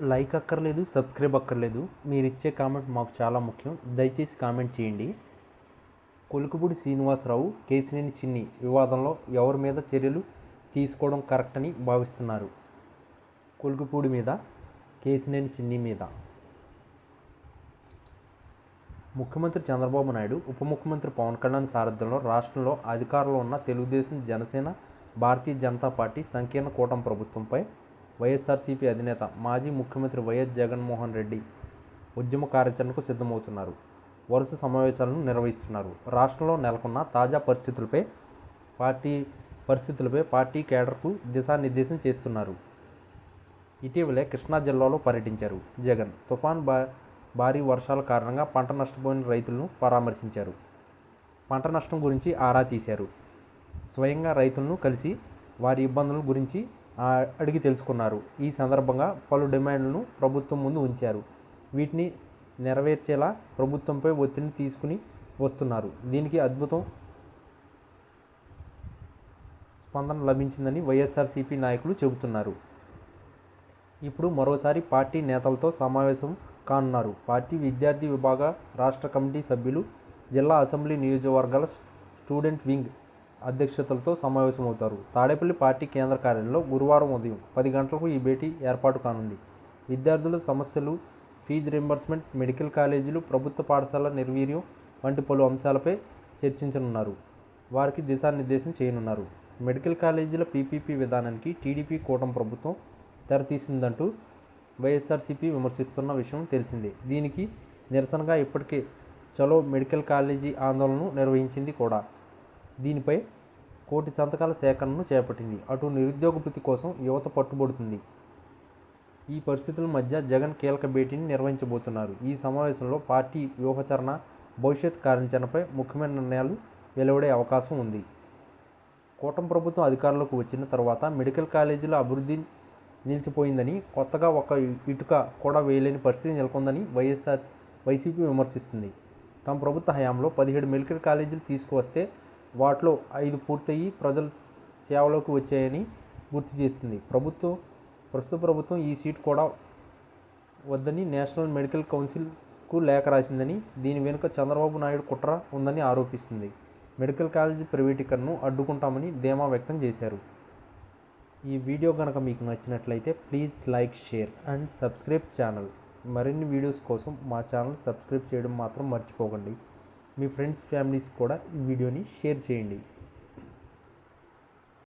Like అక్కర్లేదు subscribe అక్కర్లేదు. మీరు ఇచ్చే కామెంట్ మాకు చాలా ముఖ్యం. దయచేసి కామెంట్ చేయండి. కొలుకుపూడి శ్రీనివాసరావు కేసినేని చిన్ని వివాదంలో ఎవరి మీద చర్యలు తీసుకోవడం కరెక్ట్ అని భావిస్తున్నారు? కొలుకుపూడి మీద కేసినేని చిన్ని మీద. ముఖ్యమంత్రి చంద్రబాబు నాయుడు ఉప ముఖ్యమంత్రి పవన్ కళ్యాణ్ సారథ్యంలో రాష్ట్రంలో అధికారంలో ఉన్న తెలుగుదేశం జనసేన భారతీయ జనతా పార్టీ సంకీర్ణ కూటమి ప్రభుత్వంపై వైఎస్ఆర్సీపీ అధినేత మాజీ ముఖ్యమంత్రి వైఎస్ జగన్మోహన్ రెడ్డి ఉద్యమ కార్యాచరణకు సిద్ధమవుతున్నారు. వరుస సమావేశాలను నిర్వహిస్తున్నారు. రాష్ట్రంలో నెలకొన్న తాజా పరిస్థితులపై పార్టీ పరిస్థితులపై పార్టీ కేడర్కు దిశానిర్దేశం చేస్తున్నారు. ఇటీవలే కృష్ణా జిల్లాలో పర్యటించారు. జగన్ తుఫాన్ బా భారీ వర్షాల కారణంగా పంట నష్టపోయిన రైతులను పరామర్శించారు. పంట నష్టం గురించి ఆరా తీశారు. స్వయంగా రైతులను కలిసి వారి ఇబ్బందుల గురించి అడిగి తెలుసుకున్నారు. ఈ సందర్భంగా పలు డిమాండ్లను ప్రభుత్వం ముందు ఉంచారు. వీటిని నెరవేర్చేలా ప్రభుత్వంపై ఒత్తిడిని తీసుకుని వస్తున్నారు. దీనికి అద్భుతం స్పందన లభించిందని వైఎస్ఆర్సీపీ నాయకులు చెబుతున్నారు. ఇప్పుడు మరోసారి పార్టీ నేతలతో సమావేశం కానున్నారు. పార్టీ విద్యార్థి విభాగ రాష్ట్ర కమిటీ సభ్యులు జిల్లా అసెంబ్లీ నియోజకవర్గాల స్టూడెంట్ వింగ్ అధ్యక్షతలతో సమావేశమవుతారు. తాడేపల్లి పార్టీ కేంద్ర కార్యాలయంలో గురువారం ఉదయం పది గంటలకు ఈ భేటీ ఏర్పాటు కానుంది. విద్యార్థుల సమస్యలు ఫీజు రింబర్స్మెంట్ మెడికల్ కాలేజీలు ప్రభుత్వ పాఠశాల నిర్వీర్యం వంటి పలు అంశాలపై చర్చించనున్నారు. వారికి దిశానిర్దేశం చేయనున్నారు. మెడికల్ కాలేజీల పీపీపీ విధానానికి టీడీపీ కూటమి ప్రభుత్వం తెరతీసిందంటూ వైఎస్ఆర్సీపీ విమర్శిస్తున్న విషయం తెలిసిందే. దీనికి నిరసనగా ఇప్పటికే చలో మెడికల్ కాలేజీ ఆందోళనను నిర్వహించింది కూడా. దీనిపై కోటి సంతకాల సేకరణను చేపట్టింది. అటు నిరుద్యోగ వృత్తి కోసం యువత పట్టుబడుతుంది. ఈ పరిస్థితుల మధ్య జగన్ కీలక భేటీని నిర్వహించబోతున్నారు. ఈ సమావేశంలో పార్టీ వ్యూహచరణ భవిష్యత్ కార్యాచరణపై ముఖ్యమైన నిర్ణయాలు వెలువడే అవకాశం ఉంది. కూటమి ప్రభుత్వం అధికారంలోకి వచ్చిన తర్వాత మెడికల్ కాలేజీల అభివృద్ధి నిలిచిపోయిందని కొత్తగా ఒక ఇటుక కూడా వేయలేని పరిస్థితి నెలకొందని వైఎస్ఆర్ వైసీపీ విమర్శిస్తుంది. తమ ప్రభుత్వ హయాంలో పదిహేడు మెడికల్ కాలేజీలు తీసుకువస్తే వాటిలో ఐదు పూర్తయి ప్రజల సేవలోకి వచ్చాయని గుర్తు చేస్తుంది. ప్రభుత్వం ప్రస్తుత ప్రభుత్వం ఈ సీట్ కూడా వద్దని నేషనల్ మెడికల్ కౌన్సిల్కు లేఖ రాసిందని దీని వెనుక చంద్రబాబు నాయుడు కుట్ర ఉందని ఆరోపిస్తుంది. మెడికల్ కాలేజీ ప్రైవేటీకరణను అడ్డుకుంటామని ధీమా వ్యక్తం చేశారు. ఈ వీడియో కనుక మీకు నచ్చినట్లయితే please like share and subscribe channel. మరిన్ని వీడియోస్ కోసం మా ఛానల్ సబ్స్క్రైబ్ చేయడం మాత్రం మర్చిపోకండి. మీ ఫ్రెండ్స్ ఫ్యామిలీస్ కూడా ఈ వీడియోని షేర్ చేయండి.